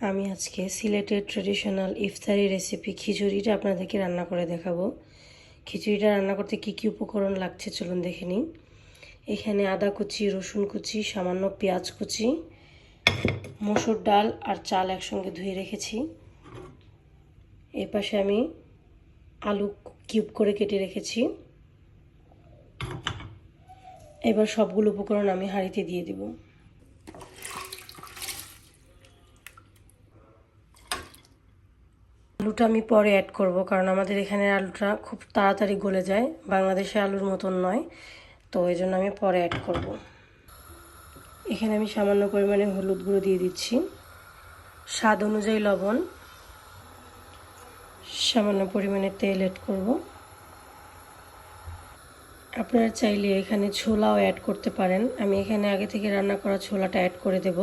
আমি আজকে সিলেটের ট্রেডিশনাল ইফতারি রেসিপি খিচুড়িটা আপনাদেরকে রান্না করে দেখাবো। খিচুড়িটা রান্না করতে কী কী উপকরণ লাগছে চলুন দেখে নিই। এখানে আদা কুচি, রসুন কুচি, সামান্য পেঁয়াজ কুচি, মসুর ডাল আর চাল একসঙ্গে ধুয়ে রেখেছি। এই পাশে আমি আলু কিউব করে কেটে রেখেছি। এবার সবগুলো উপকরণ আমি হাঁড়িতে দিয়ে দিব। আলুটা আমি পরে অ্যাড করব, কারণ আমাদের এখানে আলুটা খুব তাড়াতাড়ি গলে যায়। বাংলাদেশে আলুর মতন নয়, তো এই জন্য আমি পরে অ্যাড করব। এখানে আমি সামান্য পরিমাণে হলুদ গুঁড়ো দিয়ে দিচ্ছি। স্বাদ অনুযায়ী লবণ, সামান্য পরিমাণে তেল অ্যাড করব। আপনারা চাইলে এখানে ছোলাও অ্যাড করতে পারেন। আমি এখানে আগে থেকে রান্না করা ছোলাটা অ্যাড করে দেব।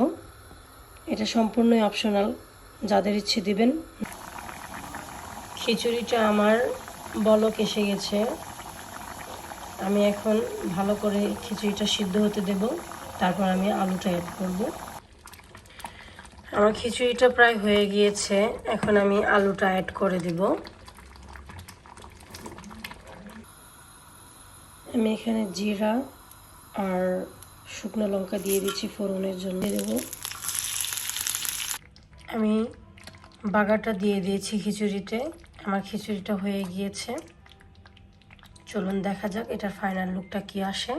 এটা সম্পূর্ণই অপশনাল যাদের ইচ্ছে দিবেন। খিচুড়িটা আমার বলক এসে গেছে। আমি এখন ভালো করে খিচুড়িটা সিদ্ধ হতে দেব। তারপর আমি আলুটা অ্যাড করব। আমার খিচুড়িটা প্রায় হয়ে গিয়েছে। এখন আমি আলুটা অ্যাড করে দেব। আমি এখানে জিরা আর শুকনো লঙ্কা দিয়ে দিচ্ছি ফোড়নের জন্য। দেব। আমি বাগাটা দিয়ে দিয়েছি খিচুড়িতে। আমার খিচুড়িটা হয়ে গিয়েছে। চলুন দেখা যাক এটার ফাইনাল লুকটা কি আসে।